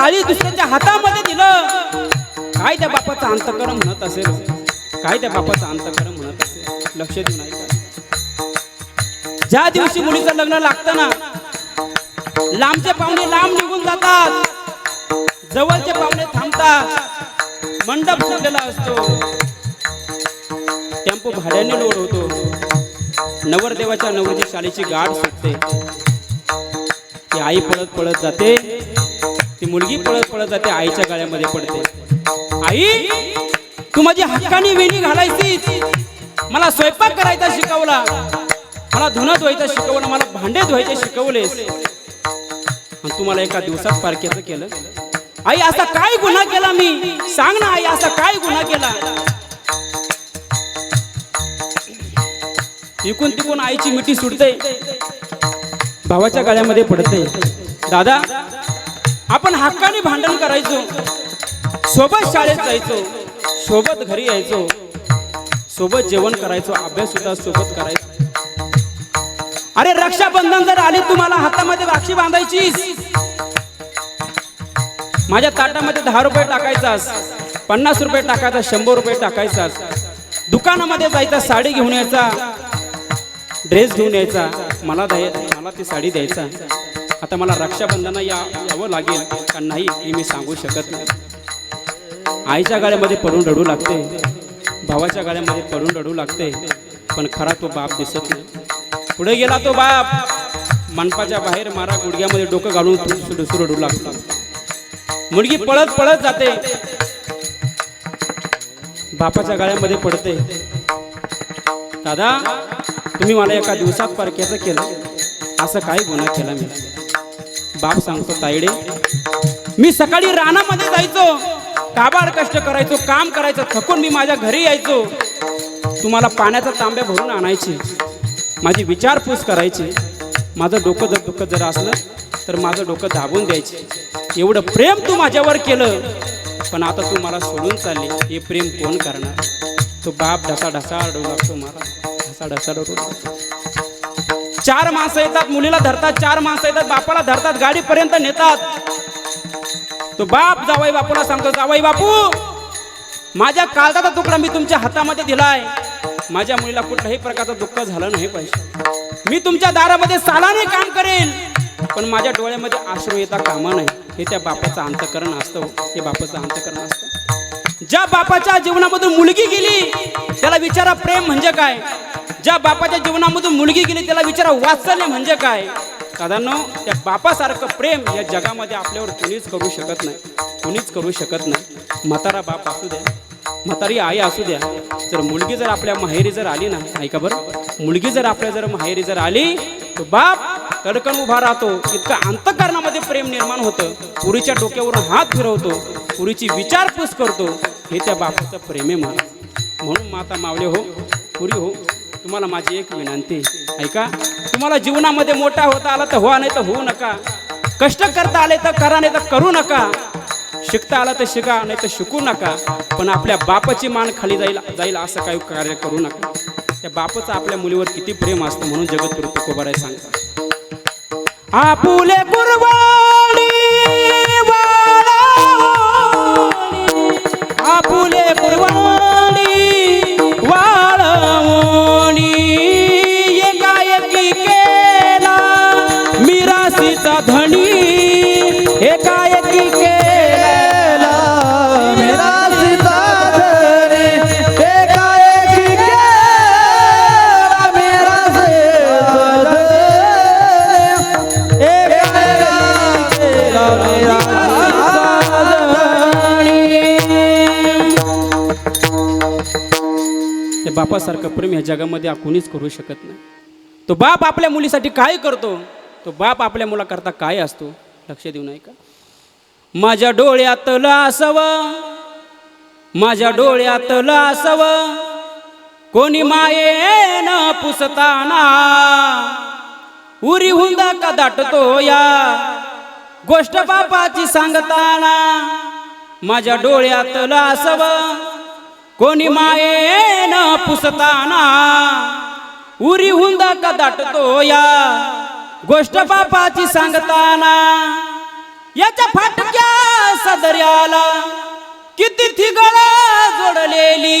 काळी दुसऱ्यांच्या हातामध्ये दिलं. काय त्या बापाचं अंतकरण म्हणत असेल? काय त्या बापाचं अंतकरण म्हणत असेल? लक्ष देऊ नाही ज्या दिवशी मुलीचं लग्न लागतं ना लांबचे पाहुणे लांब निघून जातात जवळचे पाहुणे थांबतात मंडप फुटलेला असतो. टेम्पो भाड्याने लोड होतो. नवरदेवाच्या नवरीची शाळेची गाठ सुटते. ती आई पळत पळत जाते. ती मुलगी पळत पळत जाते आईच्या गाळ्यामध्ये पडते. आई तू माझी हक्कानी वेणी घालायची मला स्वयंपाक करायचा शिकवला. मला धुणं धुवायचं शिकवलं. मला भांडे धुवायचे शिकवलेस. आणि तुम्हाला एका दिवसात पारख्याचं केलं. आई असा काय गुन्हा केला मी? सांग ना आई असा काय गुन्हा केला? इकून तिकून आईची मिठी सुटते. भावाच्या गाड्यामध्ये पडते. दादा आपण हक्काने भांडण करायचो. सोबत शाळेत जायचो. सोबत घरी यायचो. सोबत जेवण करायचो. अभ्यास सुद्धा सोबत करायचो. अरे रक्षाबंधन जर आले तुम्हाला हातामध्ये राक्षी बांधायची माझ्या ताटामध्ये दहा रुपये टाकायचास पन्नास रुपये टाकायचा शंभर रुपये टाकायचास दुकानामध्ये जायचा साडी घेऊन यायचा. ड्रेस घेऊन यायचा. मला द्याय मला ती साडी द्यायचा. आता मला रक्षाबंधन या यावं लागेल का नाही हे मी सांगू शकत नाही. आईच्या गाड्यामध्ये पडून रडू लागते. भावाच्या गाड्यामध्ये पडून रडू लागते. पण खरा तो बाप दिसत नाही. पुढे गेला तो बाप. मनपाच्या बाहेर मारा गुडघ्यामध्ये डोकं घालून दुसरं रडू लागतो. मुलगी पळत पळत जाते. बापाच्या गाळ्यामध्ये पडते. दादा तुम्ही मला एका दिवसात परक्याचं केलं. असं काही गुन्हा केला मी बाप सांगतो तायडे मी सकाळी रानामध्ये जायचो काबाड कष्ट करायचो काम करायचं थकून मी माझ्या घरी यायचो. तुम्हाला पाण्याचा तांब्या भरून आणायचे माझी विचारपूस करायची. माझं डोकं जर दुःख जर असलं तर माझं डोकं दाबून द्यायचे. एवढं प्रेम तू माझ्यावर केलं पण आता तू मला सोडून चालली. हे प्रेम कोण करणार? तो बाप ढसा ढसा अडवू लागतो मला ढसा ढसा अडवू लागतो चार माणसं येतात मुलीला धरतात चार माणसं येतात बापाला धरतात गाडीपर्यंत नेतात. तो बाप जावाई बापूला सांगतो जावाई बापू माझ्या काळजाचा तुकडा मी तुमच्या हातामध्ये दिलाय. माझ्या मुलीला कुठल्याही प्रकारचं दुःख झालं नाही पाहिजे. मी तुमच्या दारामध्ये सालाने काम करेल पण माझ्या डोळ्यामध्ये आश्रू येता कामा नाही हे त्या बापाचं अंतकरण असतं हो. हे बापाचं अंतकरण असतं. ज्या बापाच्या जीवनामधून मुलगी गेली त्याला विचारा प्रेम म्हणजे काय? ज्या बापाच्या जीवनामधून मुलगी गेली त्याला विचारा वात्सल्य म्हणजे काय? दादांनो हो, त्या बापासारखं प्रेम या जगामध्ये आपल्यावर कुणीच करू शकत नाही. कुणीच करू शकत नाही. म्हातारा बाप असू द्या म्हातारी आई असू द्या. जर मुलगी जर आपल्या माहेरी जर आली ना ऐका बरं मुलगी जर आपल्या जर माहेरी जर आली तर बाप तडकण उभा राहतो. इतकं अंतकरणामध्ये प्रेम निर्माण होतं. पुरीच्या डोक्यावरून हात फिरवतो. पुरीची विचारपूस करतो. हे त्या बापाचं प्रेमे आहे म्हणून माता मावले हो पुरी हो तुम्हाला माझी एक विनंती ऐका तुम्हाला जीवनामध्ये मोठा होता आला तर व्हा नाही तर होऊ नका. कष्ट करता आले तर करा नाही तर करू नका. शिकता आला तर शिका नाही तर शिकू नका. पण आपल्या बापाची मान खाली जाईल जाईल असं काही कार्य करू नका. त्या बापाचं आपल्या मुलीवर किती प्रेम असतं म्हणून जगत तुकोबाराय सांगतात. आपुले कुरवाडी बापासारखं प्रेम या जगामध्ये कोणीच करू शकत नाही. तो बाप आपल्या मुलीसाठी काय करतो? तो बाप आपल्या मुलाकरता काय असतो? लक्ष देऊ नये का? माझ्या डोळ्यातलं असावं माझ्या डोळ्यातलं असावं कोणी मायेन पुसताना. उरी हुंदा का दाटतो या? गोष्ट बापाची सांगताना. माझ्या डोळ्यातलं असावं कोणी मायेन पुसताना उरी हुंदा का दाटतो या? गोष्ट बापाची सांगताना याच्या फाटक्या सदर्याला किती थिगळ जोडलेली?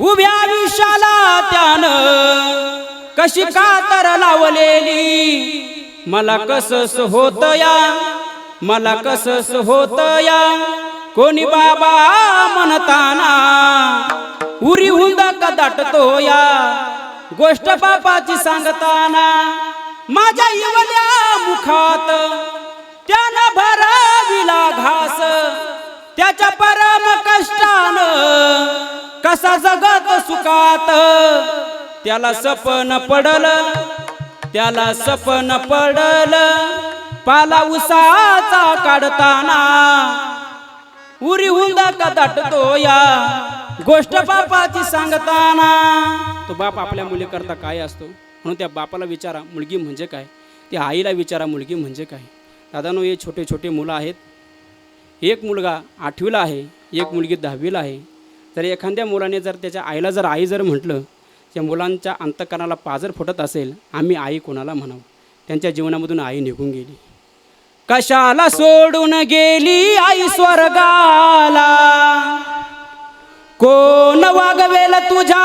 उभ्या आयुष्याला त्यानं कशी कातर लावलेली? मला कसस होत या? मला कसस होत या? कोणी बाबा म्हणताना उरी हुंद दाटतो या? गोष्ट बापाची सांगताना माझ्या इवल्या मुखात त्यानं भराविला घास. त्याच्या परम कष्टान कसा जगत सुखात? त्याला सपन पडल त्याला सपन पडल. पाला उसाचा काढताना उरी हुंदा का दाटतो या गोष्ट बापाची सांगताना. तो बाप आपल्या मुलीकरता काय असतो? म्हणून त्या बापाला विचारा मुलगी म्हणजे काय? त्या आईला विचारा मुलगी म्हणजे काय? दादानो हे छोटे छोटे मुलं आहेत. एक मुलगा आठवीला आहे एक मुलगी दहावीला आहे. तर एखाद्या मुलाने जर त्याच्या आईला जर आई जर म्हटलं त्या मुलांच्या अंतकरणाला पाजर फुटत असेल आम्ही आई कोणाला म्हणावं? त्यांच्या जीवनामधून आई निघून गेली. कशाला सोडून गेली आई स्वर्गाला? कोण वागवेल तुझ्या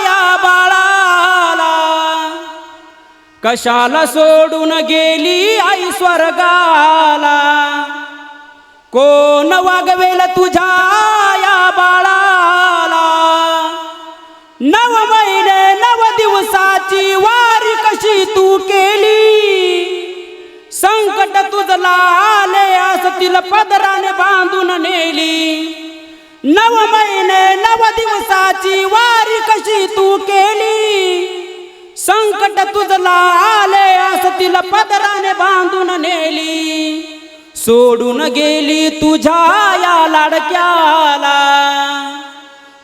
या बाळाला? कशाला सोडून गेली आई स्वर्गाला? कोण वागवेल तुझ्या संकट तुझला आले असतील पदराने बांधून नेली. नव महिने नव दिवसाची वारी कशी तू केली? संकट तुझला आले असतील पदराने बांधून नेली. सोडून गेली तुझ्या या लाडक्याला.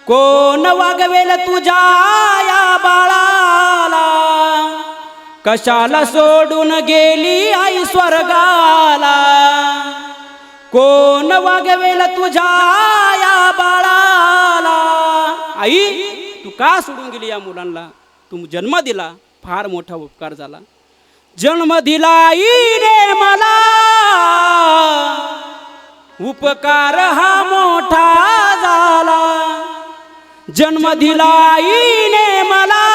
कोण वागवेल तुझ्या या बाळा कशाला सोडून गेली आई स्वर्गाला? कोण वागवेल तुझ्या या बाळाला? आई तू का सोडून गेली या मुलांना? तू जन्म दिला फार मोठा उपकार झाला. जन्म दिला आईने मला. उपकार हा मोठा झाला. जन्म दिला आईने मला.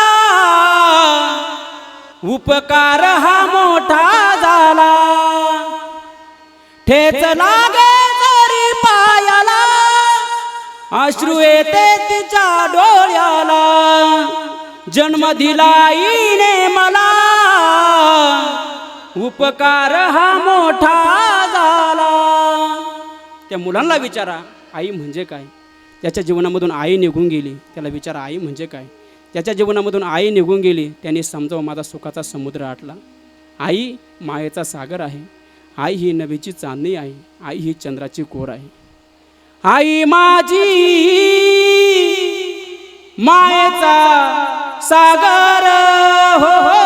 उपकार हा मोठा झाला. ठेच लागे जरी पायाला अश्रू येते तिच्या डोळ्याला. जन्म दिला आईने मला. उपकार हा मोठा झाला. त्या मुलांना विचारा आई म्हणजे काय? त्याच्या जीवनामधून आई निघून गेली. त्याला विचारा आई म्हणजे काय? त्याच्या जीवनामधून आई निघून गेली त्याने समजावं माझा सुखाचा समुद्र आटला. आई मायेचा सागर आहे. आई ही नवीची चांदणी आहे. आई ही चंद्राची कोर आहे. आई माझी मायेचा सागर हो हो.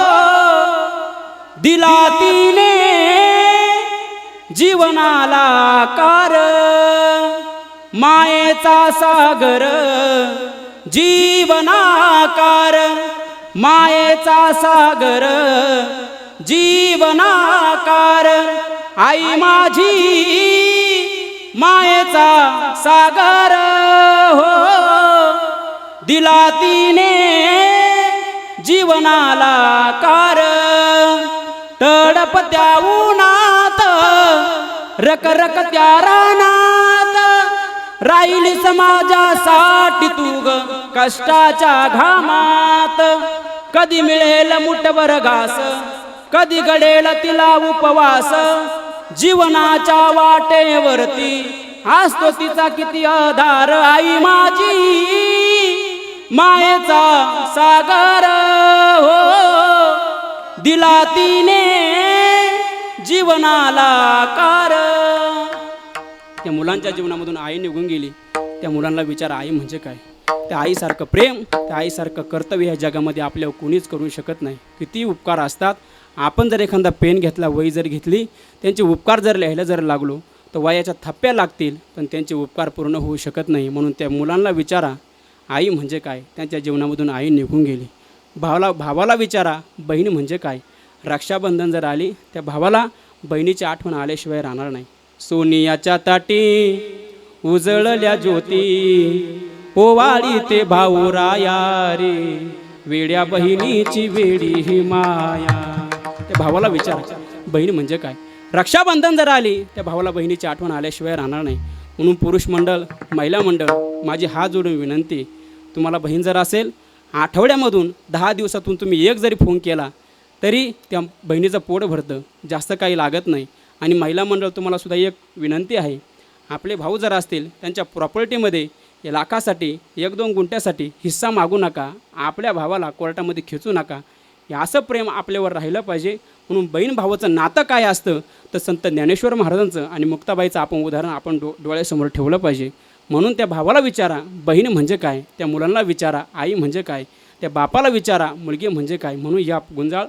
दिला तिने जीवनाला कार मायेचा सागर. जीवनाकार मायेचा सागर जीवनाकार आई माझी मायेचा सागर हो. दिला तिने जीवनाला कार तडप त्या उन्हात रक रक त्या रानात राहिली समाजासाठी तू ग. कष्टाच्या घामात. कधी मिळेल मुठभर घास कधी घडेल तिला उपवास. जीवनाच्या वाटेवरती असतो तिचा किती आधार आई माझी. मायेचा सागर हो. दिला तिने जीवनाला कार त्या मुलांच्या जीवनामधून आई निघून गेली. त्या मुलांना विचार आई म्हणजे काय? त्या आईसारखं प्रेम त्या आईसारखं कर्तव्य ह्या जगामध्ये आपल्यावर कोणीच करू शकत नाही. किती उपकार असतात आपण जर एखादा पेन घेतला वही जर घेतली त्यांचे उपकार जर लिहायला जर लागलो तर वयाच्या थप्प्या लागतील पण त्यांचे उपकार पूर्ण होऊ शकत नाही. म्हणून त्या मुलांना विचारा आई म्हणजे काय? त्यांच्या जीवनामधून आई निघून गेली. भावाला भावाला विचारा बहीण म्हणजे काय? रक्षाबंधन जर आली त्या भावाला बहिणीची आठवण आल्याशिवाय राहणार नाही. सोनियाच्या ताटी उजळल्या ज्योती ओवाळी ते भाऊ रे वेड्या बहिणीची वेडी ही माया. त्या भावाला विचार बहीण म्हणजे काय? रक्षाबंधन जर आली त्या भावाला बहिणीची आठवण आल्याशिवाय राहणार नाही. म्हणून पुरुष मंडळ महिला मंडळ माझी हात जोडून विनंती तुम्हाला बहीण जर असेल आठवड्यामधून दहा दिवसातून तुम्ही एक जरी फोन केला तरी त्या बहिणीचं पोट भरतं जास्त काही लागत नाही. आणि महिला मंडळ तुम्हाला सुद्धा एक विनंती आहे आपले भाऊ जर असतील त्यांच्या प्रॉपर्टीमध्ये लाखासाठी एक दोन गुंट्यासाठी हिस्सा मागू नका आपल्या भावाला कोर्टामध्ये खेचू नका. हे असं प्रेम आपल्यावर राहिलं पाहिजे. म्हणून बहीण भावाचं नातं काय असतं तर संत ज्ञानेश्वर महाराजांचं आणि मुक्ताबाईचं आपण उदाहरण आपण डो डोळ्यासमोर ठेवलं पाहिजे. म्हणून त्या भावाला विचारा बहीण म्हणजे काय? त्या मुलांना विचारा आई म्हणजे काय? त्या बापाला विचारा मुलगी म्हणजे काय? म्हणून या गुंजाळ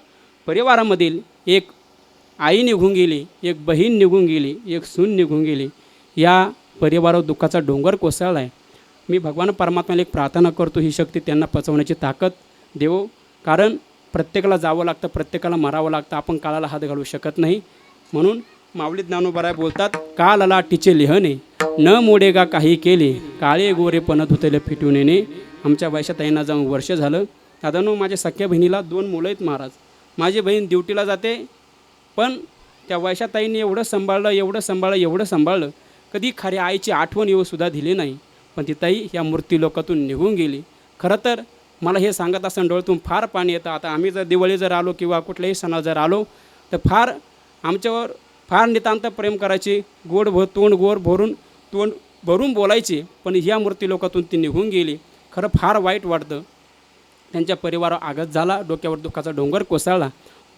परिवारामधील एक आई निघून गेली एक बहीण निघून गेली एक सून निघून गेली. या परिवारावर दुःखाचा डोंगर कोसळला आहे मी भगवान परमात्म्याला एक प्रार्थना करतो ही शक्ती त्यांना पचवण्याची ताकद देवो. कारण प्रत्येकाला जावं लागतं प्रत्येकाला मरावं लागतं आपण काळाला हात घालू शकत नाही. म्हणून माऊली ज्ञानोबराय बोलतात कालला टिचे लिहणे न मोडेगा काही केले काळे गोरे पणत होते फिटून येणे. आमच्या वैशाताईंना जाऊन वर्ष झालं. दादानो माझ्या सख्या बहिणीला दोन मुलं आहेत महाराज. माझी बहीण ड्युटीला जाते पण त्या वैशाताईंनी एवढं सांभाळलं एवढं सांभाळलं एवढं सांभाळलं. कधी खऱ्या आईची आठवण येऊसुद्धा दिली नाही. पण ती ताई या मूर्ती लोकातून निघून गेली. खरं तर मला हे सांगत असताना डोळ्यातून फार पाणी येतं. आता आम्ही जर दिवाळी जर आलो किंवा कुठल्याही सणाला जर आलो तर फार आमच्यावर फार नितांत प्रेम करायची गोड भर तोंड गोड भरून तोंड भरून बोलायची पण ह्या मूर्ती लोकातून ती निघून गेली. खरं फार वाईट वाटतं. त्यांच्या परिवारावर आघात झाला डोक्यावर दुःखाचा डोंगर कोसळला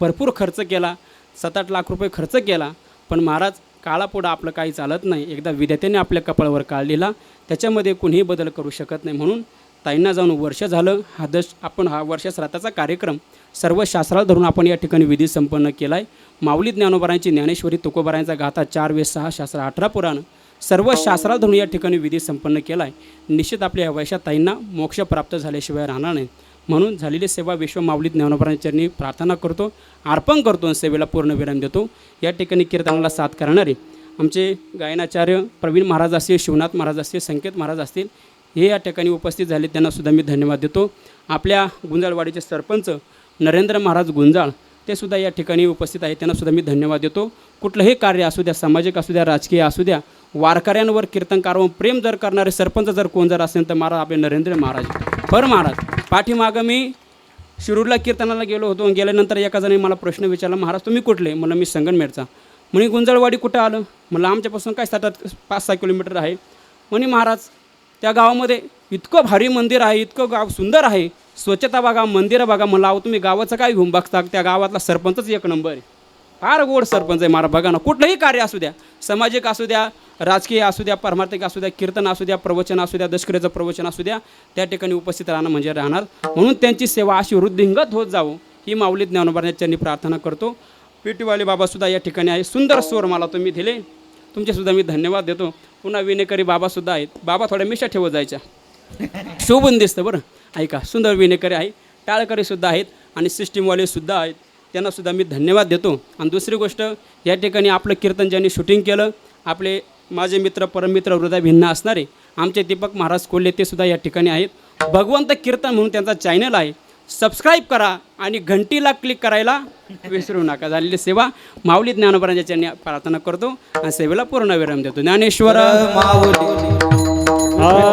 भरपूर खर्च केला सात आठ लाख रुपये खर्च केला पण महाराज काळापुढं आपलं काही चालत नाही. एकदा विद्यार्थ्याने आपल्या कपाळावर काढलेला त्याच्यामध्ये कुणीही बदल करू शकत नाही म्हणून ताईंना जाऊन वर्ष झालं. हा दश आपण हा वर्ष श्राताचा कार्यक्रम सर्व शास्त्राला धरून आपण या ठिकाणी विधी संपन्न केला आहे माऊली ज्ञानोबरांची ज्ञानेश्वरी तुकोबरांचा गाथा चार वे सहा शास्त्र अठरा पुराण सर्व शास्त्राला धरून या ठिकाणी विधी संपन्न केला आहे निश्चित आपल्या या वैशात ताईंना मोक्ष प्राप्त झाल्याशिवाय राहणार नाही. म्हणून झालेली सेवा विश्व माऊलीत ज्ञानोबरांच्या प्रार्थना करतो अर्पण करतो आणि सेवेला पूर्ण विराम देतो. या ठिकाणी कीर्तनाला साथ करणारे आमचे गायनाचार्य प्रवीण महाराज असतील शिवनाथ महाराज असतील संकेत महाराज असतील हे या ठिकाणी उपस्थित झाले त्यांनासुद्धा मी धन्यवाद देतो. आपल्या गुंजाळवाडीचे सरपंच नरेंद्र महाराज गुंजाळ ते सुद्धा या ठिकाणी उपस्थित आहेत त्यांनासुद्धा मी धन्यवाद देतो. कुठलंही कार्य असू द्या सामाजिक असू द्या राजकीय असू द्या वारकऱ्यांवर कीर्तनकारावर प्रेम जर करणारे सरपंच जर कोण जर असेल तर महाराज आपले नरेंद्र महाराज पर महाराज पाठीमागं मी शिरूरला कीर्तनाला गेलो होतो गेल्यानंतर एका जणांनी मला प्रश्न विचारला महाराज तुम्ही कुठले? म्हणलं मी संगनमेरचा. म्हणे गुंजळवाडी कुठं आलं? म्हणलं आमच्यापासून काय सात पाच सहा किलोमीटर आहे. म्हणे महाराज त्या गावामध्ये इतकं भारी मंदिर आहे इतकं गाव सुंदर आहे स्वच्छता बघा मंदिरं बघा. म्हणलं अहो तुम्ही गावाचं काय घेऊन बघता त्या गावातला सरपंचच एक नंबर आहे. फार गोड सरपंच आहे मला बघा ना कुठलंही कार्य असू द्या. सामाजिक असू द्या राजकीय असू द्या पारमार्थिक असू द्या कीर्तन असू द्या प्रवचन असू द्या दशकरेचं प्रवचन असू द्या त्या ठिकाणी उपस्थित राहणं म्हणजे राहणार. म्हणून त्यांची सेवा अशी वृद्धिंगत होत जावं ही माऊली ज्ञानोबाच्या प्रार्थना करतो. पेटीवाले बाबासुद्धा या ठिकाणी आहे सुंदर स्वर मला तुम्ही दिले. तुमचेसुद्धा मी धन्यवाद देतो. पुन्हा विनेकरी बाबासुद्धा आहेत. बाबा थोड्या मिशा ठेवत जायच्या. शोभून दिसतं बरं. ऐका सुंदर विनेकरी आहे. टाळकरीसुद्धा आहेत आणि सिस्टीमवालेसुद्धा आहेत. त्यांनासुद्धा मी धन्यवाद देतो. आणि दुसरी गोष्ट या ठिकाणी आपलं कीर्तन ज्यांनी शूटिंग केलं आपले माझे मित्र परममित्र हृदय भिन्न असणारे आमचे दीपक महाराज कोल्हे ते सुद्धा या ठिकाणी आहेत. भगवंत कीर्तन म्हणून त्यांचा चॅनल आहे. सबस्क्राईब करा आणि घंटीला क्लिक करायला विसरू नका. झालेली सेवा माऊली ज्ञानोबरांच्या चरणी प्रार्थना करतो आणि सेवेला पूर्ण विराम देतो. ज्ञानेश्वर. माऊली.